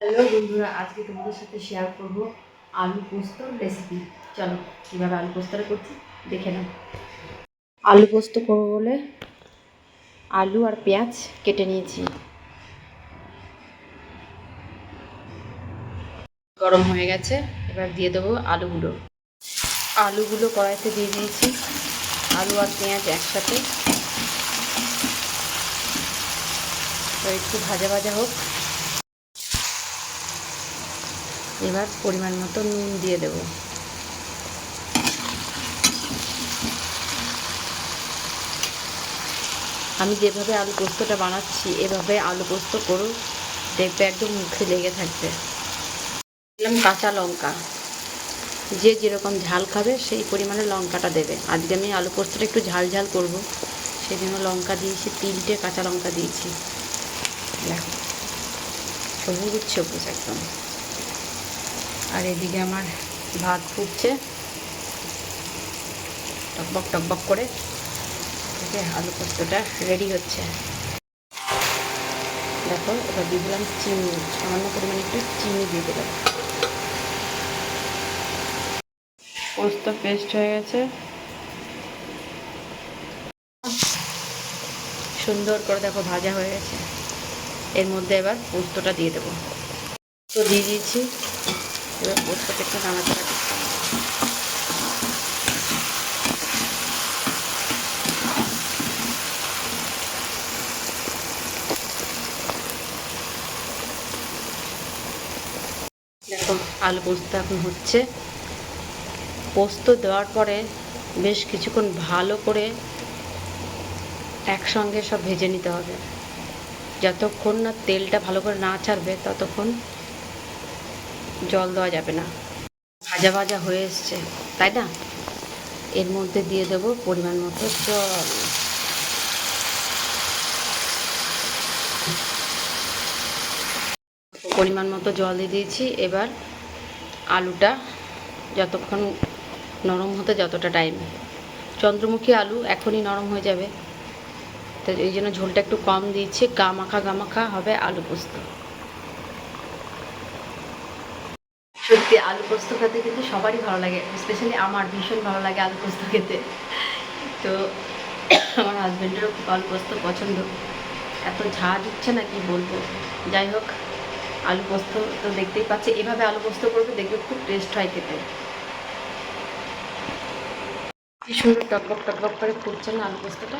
Hello বন্ধুরা, আজকে তোমাদের সাথে শেয়ার করব আলু পোস্তর রেসিপি চলো কীভাবে আলু পোস্তটা করছি, দেখে নাও। আলু পোস্ত করব বলে আলু আর পেঁয়াজ কেটে নিয়েছি। গরম হয়ে গেছে, এবার দিয়ে দেবো আলুগুলো। আলুগুলো কড়াইতে দিয়ে দিয়েছি, আলু আর পেঁয়াজ একসাথে। একটু ভাজা ভাজা হোক। এবার পরিমাণ মতো নুন দিয়ে দেব। আমি যেভাবে আলু পোস্তটা বানাচ্ছি, এভাবে আলু পোস্ত করো, দেখবে একদম মুখে লেগে থাকবে। দিলাম কাঁচা লঙ্কা। যে যেরকম ঝাল খাবে, সেই পরিমাণে লঙ্কাটা দেবে। আজকে আমি আলু পোস্তটা একটু ঝাল ঝাল করব সেই জন্য লঙ্কা দিয়েছি, তিনটে কাঁচা লঙ্কা দিয়েছি। দেখো, সবুজ সবুজ একদম। আর এদিকে আমার ভাত ফুটছে। টকবক টকবক করে। আলু পোস্তটা রেডি হচ্ছে। দেখো, এবার দিয়ে দিলাম চিনি। সামান্য পরিমাণে একটু চিনি দিয়ে দিলাম। পোস্ত পেস্ট হয়ে গেছে। সুন্দর করে দেখো ভাজা হয়ে গেছে। এর মধ্যে এবার পোস্তটা দিয়ে দেবো। তো দিয়ে দিয়েছি। এবার একটু করতে হবে। দেখো, আলু পোস্ত এখন হচ্ছে পোস্ত দেওয়ার পরে বেশ কিছুক্ষণ ভালো করে একসঙ্গে সব ভেজে নিতে হবে যতক্ষণ না তেলটা ভালো করে না ছাড়বে, ততক্ষণ জল দেওয়া যাবে না। ভাজা ভাজা হয়ে এসছে, তাই না? এর মধ্যে দিয়ে দেব পরিমাণ মতো জল। পরিমাণ মতো জল দিয়ে দিয়েছি, এবার আলুটা যতক্ষণ নরম হতে যতটা টাইম চন্দ্রমুখী আলু এখনই নরম হয়ে যাবে। তো এই জন্য ঝোলটা একটু কম দিয়েছি গা মাখা গা মাখা হবে আলু পোস্ত। সত্যি আলু পোস্ত খেতে কিন্তু সবারই ভালো লাগে স্পেশালি আমার ভীষণ ভালো লাগে আলু পোস্ত খেতে। তো আমার হাজব্যান্ডেরও খুব আলু পোস্ত পছন্দ। এত ঝাঁজ উঠছে না কি বলব। যাই হোক, আলু পোস্ত তো দেখতেই পাচ্ছে, এভাবে আলু পোস্ত করবে দেখবে খুব টেস্ট হয় খেতে। কি সুন্দর টকবক টকবক করে ফুটছে না আলু পোস্তটা?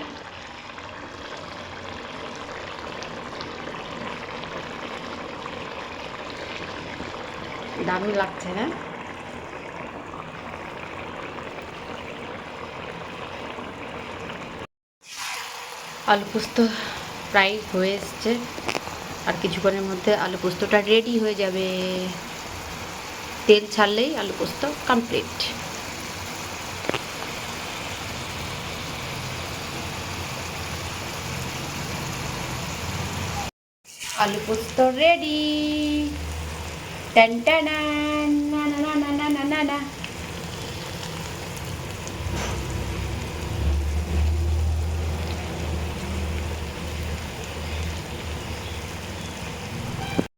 দারুণ লাগছে হ্যাঁ? আলু পোস্ত প্রায় হয়ে এসছে। আর কিছুক্ষণের মধ্যে আলু পোস্তটা রেডি হয়ে যাবে। তেল ছাড়লেই আলু পোস্ত কমপ্লিট আলু পোস্ত ready Dun, dun, dun, na, na, na, na, na, na, na.